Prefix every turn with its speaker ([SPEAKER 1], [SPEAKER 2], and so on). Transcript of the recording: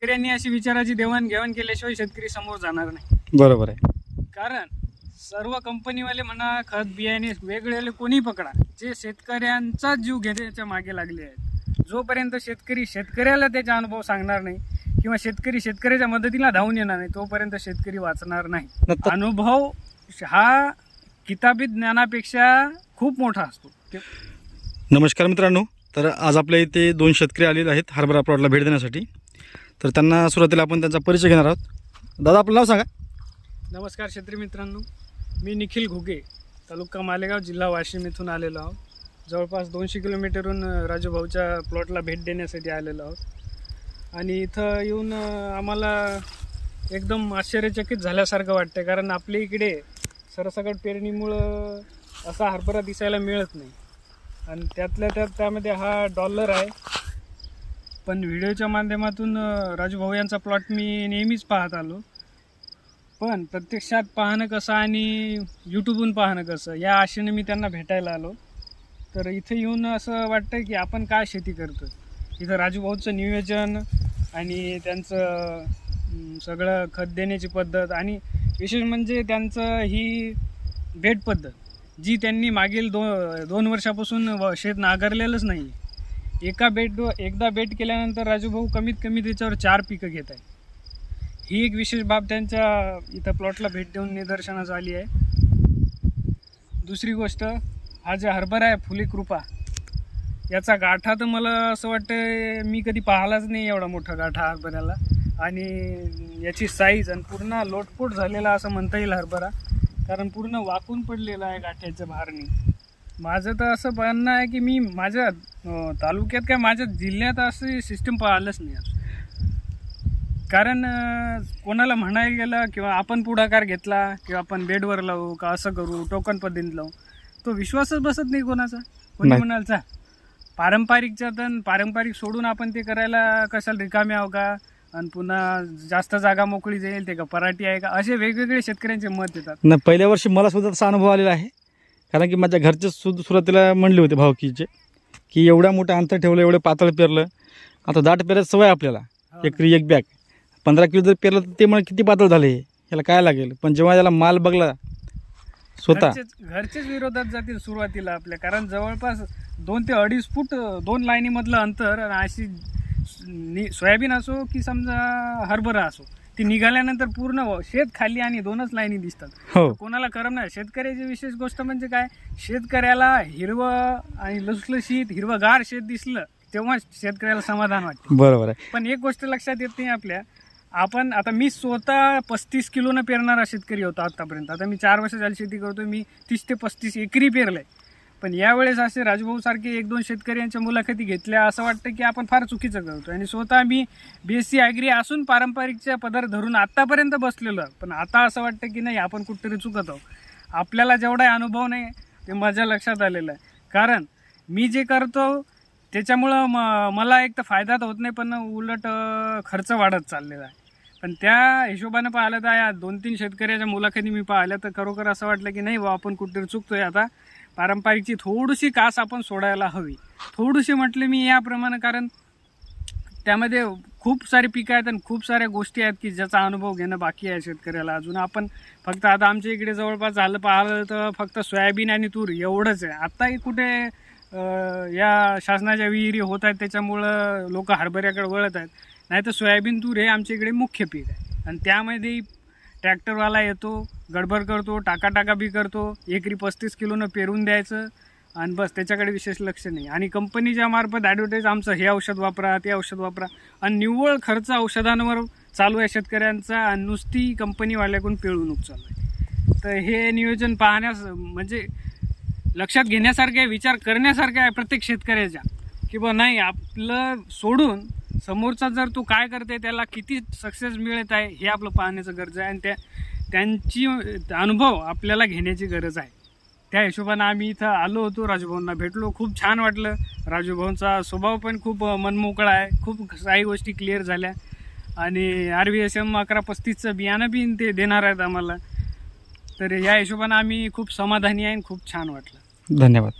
[SPEAKER 1] शेतकऱ्यांनी अशी विचाराची देवाणघेवाण केल्याशिवाय शेतकरी समोर जाणार नाही.
[SPEAKER 2] बरोबर आहे.
[SPEAKER 1] कारण सर्व कंपनीवाले म्हणा खत बियाणे वेगवेगळे कोणी पकडा जे शेतकऱ्यांचा जीव घेण्याच्या मागे लागले आहेत. जोपर्यंत शेतकरी शेतकऱ्याला त्याचा अनुभव सांगणार नाही किंवा शेतकरी शेतकऱ्याच्या मदतीला धावून येणार नाही तोपर्यंत शेतकरी वाचणार नाही.
[SPEAKER 2] नंतर
[SPEAKER 1] अनुभव हा किताबी ज्ञानापेक्षा खूप मोठा असतो. ते-
[SPEAKER 2] नमस्कार मित्रांनो. तर आज आपल्या इथे दोन शेतकरी आलेले आहेत हरभरा प्लॉटला भेट देण्यासाठी. तर त्यांना सुरुवातीला आपण त्यांचा परिचय घेणार आहोत. दादा आपलं नाव सांगा.
[SPEAKER 1] नमस्कार शेतकरी मित्रांनो. मी निखिल घुगे तालुका मालेगाव जिल्हा वाशिम येथून आलेलो आहोत. जवळपास दोनशे किलोमीटरहून राजूभाऊच्या प्लॉटला भेट देण्यासाठी आलेलो आहोत. आणि इथं येऊन आम्हाला एकदम आश्चर्यचकित झाल्यासारखं वाटतं कारण आपल्या इकडे सरसकट पेरणीमुळं असा हरभरा दिसायला मिळत नाही. आणि त्यातल्या त्यात त्यामध्ये हा डॉलर आहे. पण व्हिडिओच्या माध्यमातून राजूभाऊ यांचा प्लॉट मी नेहमीच पाहत आलो. पण प्रत्यक्षात पाहणं कसं आणि यूट्यूबहून पाहणं कसं या आशेने मी त्यांना भेटायला आलो. तर इथे येऊन असं वाटतं की आपण काय शेती करतो इथं राजूभाऊचं नियोजन आणि त्यांचं सगळं खत देण्याची पद्धत आणि विशेष म्हणजे त्यांचं ही भेट पद्धत जी त्यांनी मागील दो दोन वर्षापासून व- शेत नागरलेलंच नाही एका बेट एकदा बेट केल्यानंतर राजूभाऊ कमीत कमी त्याच्यावर चार पिकं घेत आहे ही एक विशेष बाब त्यांच्या इथं प्लॉटला भेट देऊन निदर्शनास आली आहे. दुसरी गोष्ट हा जे हरभरा आहे फुले कृपा याचा गाठा तर मला असं वाटतं मी कधी पाहिलाच नाही एवढा मोठा गाठा हरभऱ्याला. आणि याची साईज आणि पूर्ण लोटपोट झालेला असं म्हणता येईल हरभरा कारण पूर्ण वाकून पडलेला आहे गाठ्याच्या भारणी. माझं तर असं म्हणणं आहे की मी माझ्या अं, तालुक्यात काय माझ्या जिल्ह्यात असं सिस्टम पाहिलंच नाही आज. कारण अं, कोणाला म्हणायला गेलं किंवा आपण पुढाकार घेतला किंवा आपण बेडवर लावू का असं करू टोकन पद्धतीत लावू तो विश्वासच बसत नाही कोणाचा. कोणी
[SPEAKER 2] नाही.
[SPEAKER 1] म्हणाल चा पारंपरिकच्या तर पारंपरिक सोडून आपण ते करायला कशाला रिकामे आहो का? आणि पुन्हा जास्त जागा मोकळी जाईल ते का पराठी आहे का? असे वेगवेगळे शेतकऱ्यांचे मत येतात.
[SPEAKER 2] पहिल्या वर्षी मला सुद्धा तसा अनुभव आलेला आहे. कारण की माझ्या घरचे सुद्धा सुरुवातीला म्हणले होते भावकीचे की एवढ्या मोठं अंतर ठेवलं एवढं पातळ पेरलं. आता दाट पेरायची सवय आपल्याला.
[SPEAKER 1] हो.
[SPEAKER 2] एकरी एक बॅग. पंधरा किलो जर पेरलं तर ते मला किती पातळ झाले याला काय लागेल? पण जेव्हा याला माल बघला स्वतः.
[SPEAKER 1] घरचेच विरोधात जातील सुरुवातीला आपल्या. कारण जवळपास दोन ते अडीच फूट दोन लाईनीमधलं अंतर आणि अशी सोयाबीन असो की समजा हरभरा असो ती निघाल्यानंतर पूर्ण शेत खाली आणि दोनच लाईनी दिसतात.
[SPEAKER 2] हो.
[SPEAKER 1] कोणाला करम नाही शेतकऱ्याची विशेष गोष्ट म्हणजे काय? शेतकऱ्याला हिरवं आणि लुसलुशीत हिरवंगार शेत दिसलं तेव्हा शेतकऱ्याला समाधान वाटते.
[SPEAKER 2] बरोबर आहे.
[SPEAKER 1] पण एक गोष्ट लक्षात येत नाही आपल्या. आपण आता मी स्वतः पस्तीस किलोनं पेरणारा शेतकरी होतो आतापर्यंत. आता मी चार वर्ष झाली शेती करतो मी तीस ते पस्तीस एकरी पेरलंय. पण यावेळेस असे राजभाऊ सारखे एक दोन शेतकऱ्यांच्या मुलाखती घेतल्या असं वाटतं की आपण फार चुकीचं करतो आणि स्वतः मी बी एस सी ॲग्री असून पारंपरिकच्या पदर धरून आत्तापर्यंत बसलेलो पण आता असं वाटतं की नाही आपण कुठेतरी चुकत आहोत. आपल्याला जेवढा अनुभव नाही ते माझ्या लक्षात आलेलं आहे. कारण मी जे करतो त्याच्यामुळं म मला एक तर फायदा तर होत नाही पण उलट खर्च वाढत चाललेला आहे. पण त्या हिशोबानं पाहिलं तर या दोन तीन शेतकऱ्याच्या मुलाखती मी पाहिल्या तर खरोखर असं वाटलं की नाही बा आपण कुठेतरी चुकतोय आता. पारंपरिकची थोडीशी कास आपण सोडायला हवी. थोडीशी म्हटले मी याप्रमाणे कारण त्यामध्ये खूप सारी पिकं आहेत आणि खूप साऱ्या गोष्टी आहेत की ज्याचा अनुभव घेणं बाकी आहे शेतकऱ्याला. अजून आपण फक्त आता आमच्या इकडे जवळपास झालं पाहिलं तर फक्त सोयाबीन आणि तूर एवढंच आहे. आत्ताही कुठे या शासनाच्या विहिरी होत आहेत त्याच्यामुळं लोक हरभऱ्याकडे वळत आहेत. नाही तर सोयाबीन तूर हे आमच्या इकडे मुख्य पीक आहे. आणि त्यामध्ये ट्रॅक्टरवाला येतो गडबड करतो टाका टाका बी करतो एकरी पस्तीस किलोनं पेरून द्यायचं आणि बस त्याच्याकडे विशेष लक्ष नाही. आणि कंपनीच्या मार्फत ॲडव्हर्टाईज आमचं हे औषध वापरा ते औषध वापरा. आणि निव्वळ खर्च औषधांवर चालू आहे शेतकऱ्यांचा आणि नुसती कंपनीवाल्याकडून पिळवणूक चालू आहे. तर हे नियोजन पाहण्यास म्हणजे लक्षात घेण्यासारखे विचार करण्यासारखं आहे प्रत्येक शेतकऱ्याच्या. की बा नाही आपलं सोडून समोरचा जर तू काय करते त्याला किती सक्सेस मिळत आहे हे आपलं पाहण्याचं गरज आहे. आणि त्या त्यांची अनुभव आपल्याला घेण्याची गरज आहे. त्या हिशोबानं आम्ही इथं आलो होतो राजूभाऊंना भेटलो. खूप छान वाटलं. राजूभाऊंचा स्वभाव पण खूप मनमोकळा आहे. खूप काही गोष्टी क्लिअर झाल्या. आणि आर व्ही एस एम अकरा पस्तीसचं बियाणं बी ते देणार आहेत आम्हाला. तर या हिशोबानं आम्ही खूप समाधानी आहे आणि खूप छान वाटलं.
[SPEAKER 2] धन्यवाद.